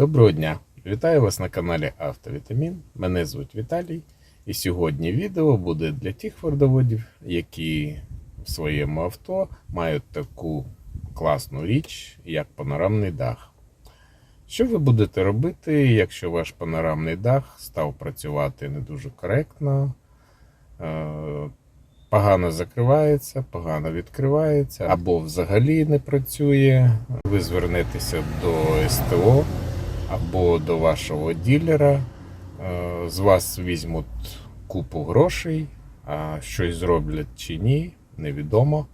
Доброго дня! Вітаю вас на каналі Автовітамін. Мене звуть Віталій. І сьогодні відео буде для тих фордоводів, які в своєму авто мають таку класну річ, як панорамний дах. Що ви будете робити, якщо ваш панорамний дах став працювати не дуже коректно, е, погано закривається, погано відкривається, або взагалі не працює, ви звернетеся до СТО або до вашого ділера, е, з вас візьмуть купу грошей, а щось зроблять чи ні, невідомо.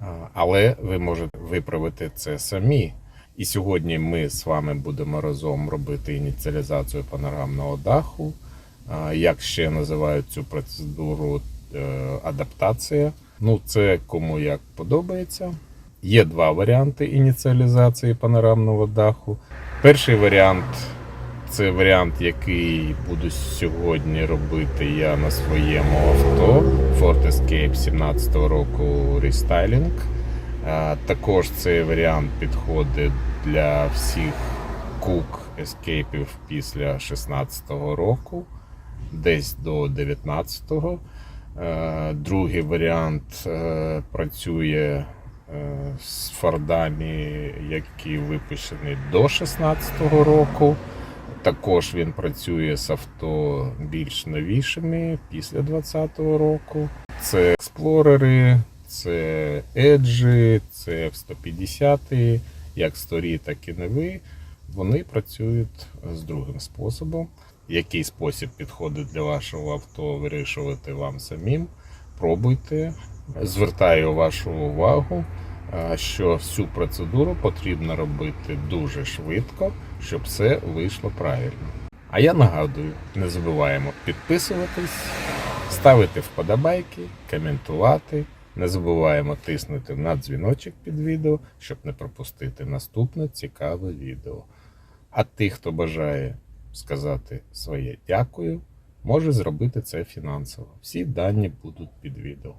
Е, Але ви можете виправити це самі. І сьогодні ми з вами будемо разом робити ініціалізацію панорамного даху. Е, Як ще називають цю процедуру адаптація. Ну, це кому як подобається. Є два варіанти ініціалізації панорамного даху. Перший варіант це варіант, який буду сьогодні робити я на своєму авто Ford Escape 17 року рестайлінг. Також цей варіант підходить для всіх кук ескейпів після 16-го року, десь до 19-го. Е, Другий варіант е, працює з фордами, які випущені до 16-го року. Також він працює з авто більш новішими після 20-го року. Це експлорери, це еджі, це F-150, як старі, так і нові. Вони працюють з другим способом. Який спосіб підходить для вашого авто, вирішувати вам самим. Пробуйте. Звертаю вашу увагу, що всю процедуру потрібно робити дуже швидко, щоб все вийшло правильно. А я нагадую, не забуваємо підписуватись, ставити вподобайки, коментувати. Не забуваємо тиснути на дзвіночок під відео, щоб не пропустити наступне цікаве відео. А тих, хто бажає сказати своє дякую, може зробити це фінансово. Всі дані будуть під відео.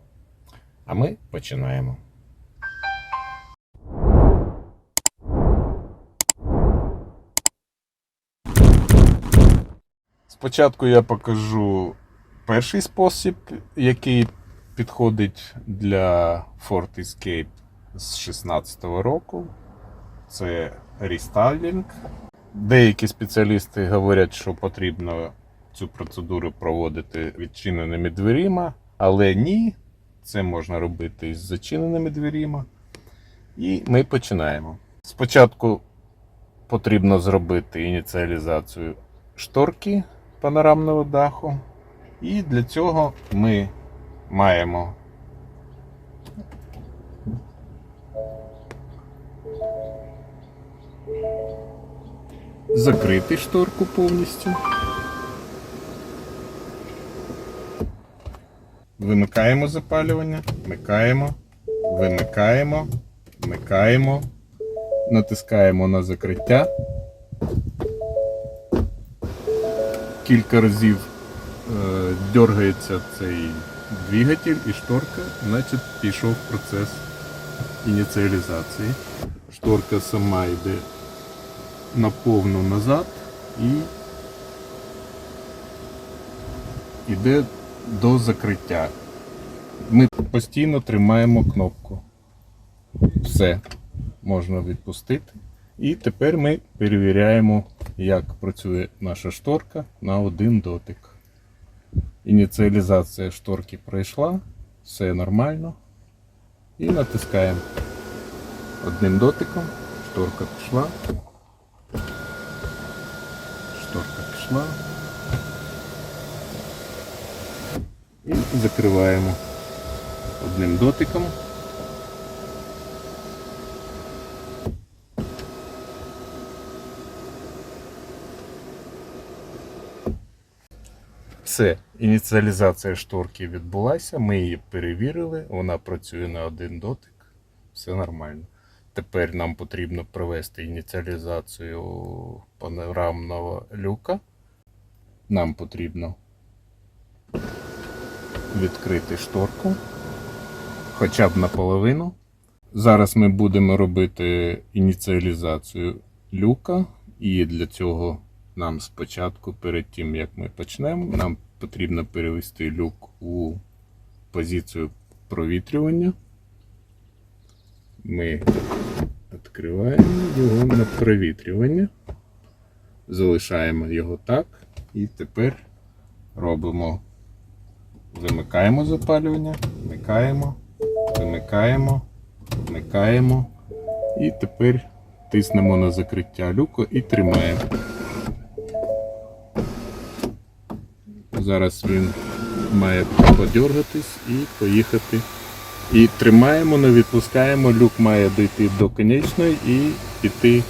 А ми починаємо. Спочатку я покажу перший спосіб, який підходить для Ford Escape з 16 року. Це рестайлінг. Деякі спеціалісти говорять, що потрібно цю процедуру проводити відчиненими дверима, але ні, це можна робити із зачиненими дверима. І ми починаємо. Спочатку потрібно зробити ініціалізацію шторки панорамного даху. І для цього ми маємо закрити шторку повністю. Вимикаємо запалювання, вмикаємо, вимикаємо, вмикаємо, натискаємо на закриття. Кілька разів е, дергається цей двигатель і шторка, значить пішов процес ініціалізації. Шторка сама йде наповну назад і йде до закриття. Ми постійно тримаємо кнопку. Все можна відпустити. І тепер ми перевіряємо, як працює наша шторка на один дотик. Ініціалізація шторки пройшла, все нормально. І натискаємо одним дотиком. Шторка пішла. Шторка пішла. І закриваємо одним дотиком. Все, ініціалізація шторки відбулася, ми її перевірили, вона працює на один дотик, все нормально. Тепер нам потрібно провести ініціалізацію панорамного люка. Нам потрібно відкрити шторку хоча б наполовину. Зараз ми будемо робити ініціалізацію люка І для цього нам спочатку, перед тим як ми почнемо, нам потрібно перевести люк у позицію провітрювання. Ми відкриваємо його на провітрювання, залишаємо його так, і тепер робимо, вимикаємо запалювання, вмикаємо, вимикаємо, вмикаємо. І тепер тиснемо на закриття люку і тримаємо. Зараз він має подергатись і поїхати. І тримаємо, не відпускаємо, люк має дійти до конечної і піти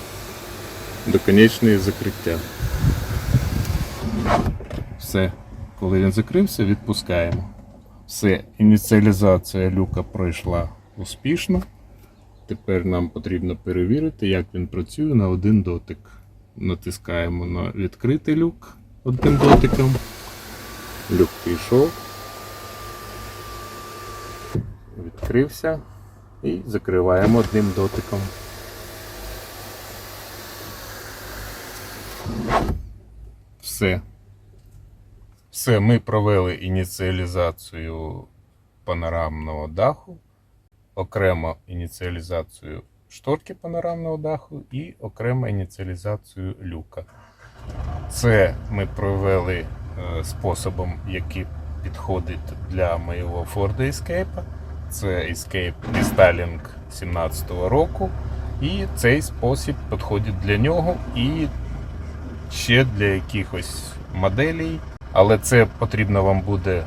до конечної закриття. Все. Коли він закрився, відпускаємо. Все, ініціалізація люка пройшла успішно. Тепер нам потрібно перевірити, як він працює на один дотик. Натискаємо на відкритий люк одним дотиком. Люк пішов. Відкрився і закриваємо одним дотиком. Все. Все, ми провели ініціалізацію панорамного даху, окремо ініціалізацію шторки панорамного даху і окремо ініціалізацію люка. Це ми провели способом, який підходить для моєго Ford Escape. Це Escape Restyling 17 року. І цей спосіб підходить для нього і ще для якихось моделей. Але це потрібно вам буде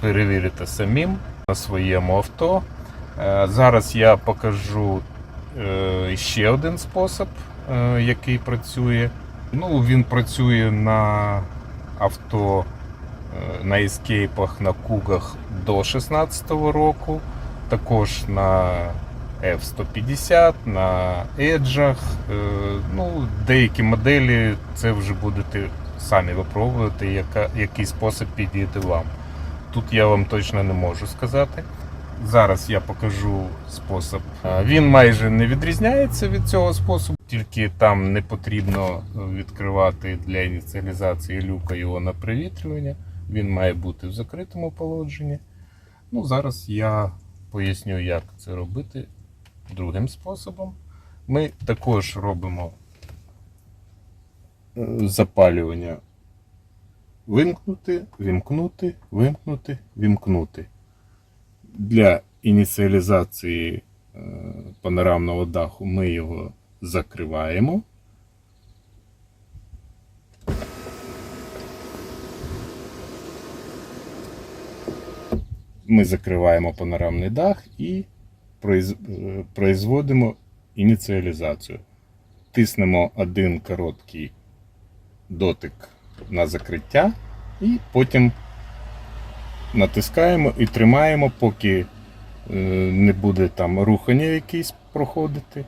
перевірити самим на своєму авто. Е, Зараз я покажу е, ще один спосіб, е, який працює. Ну, він працює на авто е, на ескейпах, на кугах до 16-го року, також на F-150, на еджах. Е, Ну, деякі моделі це вже будете самі випробувати, яка, який спосіб підійде вам. Тут я вам точно не можу сказати. Зараз я покажу спосіб. Е, Він майже не відрізняється від цього способу, тільки там не потрібно відкривати для ініціалізації люка його на привітрювання. Він має бути в закритому положенні. Ну, зараз я поясню, як це робити другим способом. Ми також робимо е, запалювання вимкнути, вімкнути, вимкнути, вімкнути. Для ініціалізації е, панорамного даху ми його закриваємо. Ми закриваємо панорамний дах і е, производимо ініціалізацію. Тиснемо один короткий дотик на закриття і потім натискаємо і тримаємо, поки е, не буде там рухання якесь проходити.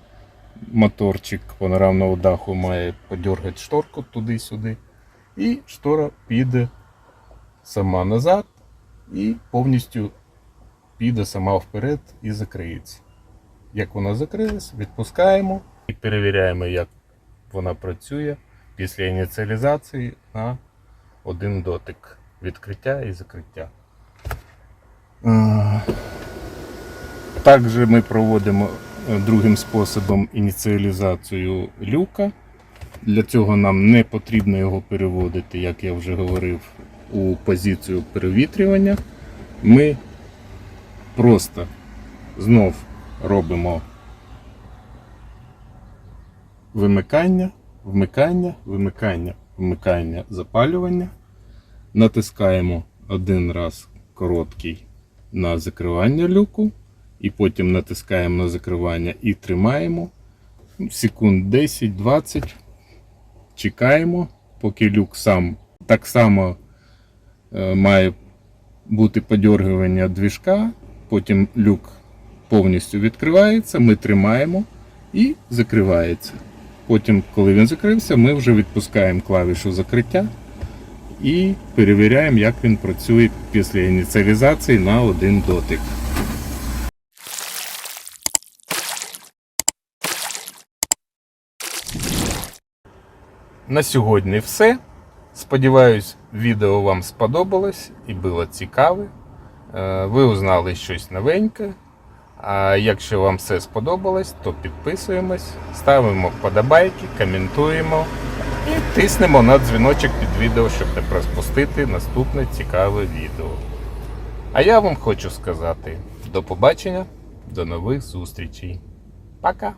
Моторчик панорамного даху має подергати шторку туди-сюди. І штора піде сама назад і повністю піде сама вперед і закриється. Як вона закрилась, відпускаємо і перевіряємо, як вона працює після ініціалізації на один дотик відкриття і закриття. А, Також ми проводимо е, другим способом ініціалізацію люка. Для цього нам не потрібно його переводити, як я вже говорив, у позицію перевітрювання. Ми просто знов робимо вимикання, вмикання, вимикання, вмикання, запалювання. Натискаємо один раз короткий на закривання люку, і потім натискаємо на закривання і тримаємо секунд 10-20. Чекаємо, поки люк сам так само е, має бути подергування двіжка, потім люк повністю відкривається, ми тримаємо і закривається. Потім, коли він закрився, ми вже відпускаємо клавішу закриття і перевіряємо, як він працює після ініціалізації на один дотик. На сьогодні все. Сподіваюсь, відео вам сподобалось і було цікаве. Е, Ви узнали щось новеньке. А якщо вам все сподобалось, то підписуємось, ставимо вподобайки, коментуємо і тиснемо на дзвіночок під відео, щоб не пропустити наступне цікаве відео. А я вам хочу сказати до побачення, до нових зустрічей. Пока!